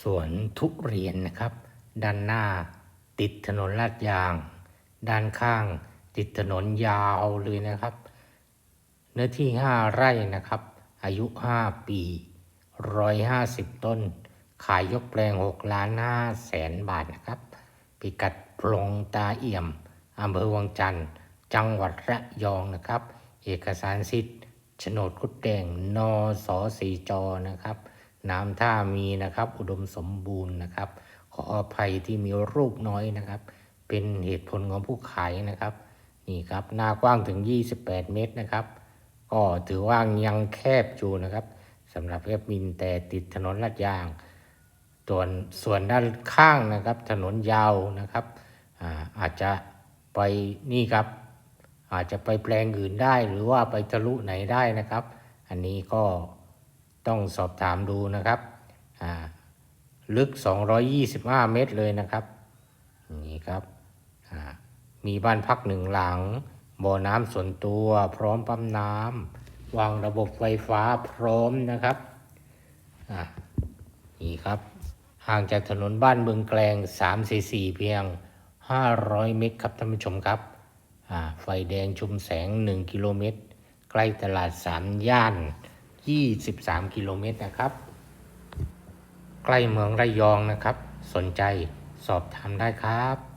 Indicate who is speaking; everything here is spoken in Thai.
Speaker 1: สวนทุเรียนนะครับ ด้านหน้าติดถนนลาดยาง ด้านข้างติดถนนยาวเลยนะครับ เนื้อที่ 5 ไร่นะครับ อายุ 5 ปี 150 ต้น ขายยกแปลง 6 ล้าน5แสนบาทนะครับ พิกัดปลงตาเอี่ยมอำเภอวังจันทร์ จังหวัดระยองนะครับ เอกสารสิทธิ์โฉนดกุดแดงนอสอสีจอนะครับ น้ำท่ามีนะครับ อุดมสมบูรณ์นะครับ ขออภัยที่มีรูปน้อยนะครับ เป็นเหตุผลของผู้ขายนะครับ นี่ครับ หน้ากว้างถึง 28 เมตรนะครับ ก็ถือว่ายังแคบอยู่นะครับสำหรับแอดมินแต่ติดถนนลาดยางส่วนส่วนด้านข้างนะครับ ถนนยาวนะครับอาอาจจะไปนี่ครับ อาจจะไปแปลงอื่นได้หรือว่าไปทะลุไหนได้นะครับ อันนี้ก็ ต้องสอบถามดูนะครับอ่าลึก 225 เมตรเลยนะครับนี่ครับอ่ามีบ้านพักหนึ่งหลัง บ่อน้ำส่วนตัวพร้อมปั๊มน้ำวางระบบไฟฟ้าพร้อมนะครับอ่านี่ครับ ห่างจากถนนบ้านเมืองแกลง344 เพียง 500 เมตรครับท่านผู้ชมครับอ่าไฟแดงชุมแสง 1 กิโลเมตร ใกล้ตลาด3ย่าน 23 กิโลเมตรนะครับ ใกล้เมืองระยองนะครับ สนใจสอบถามได้ครับ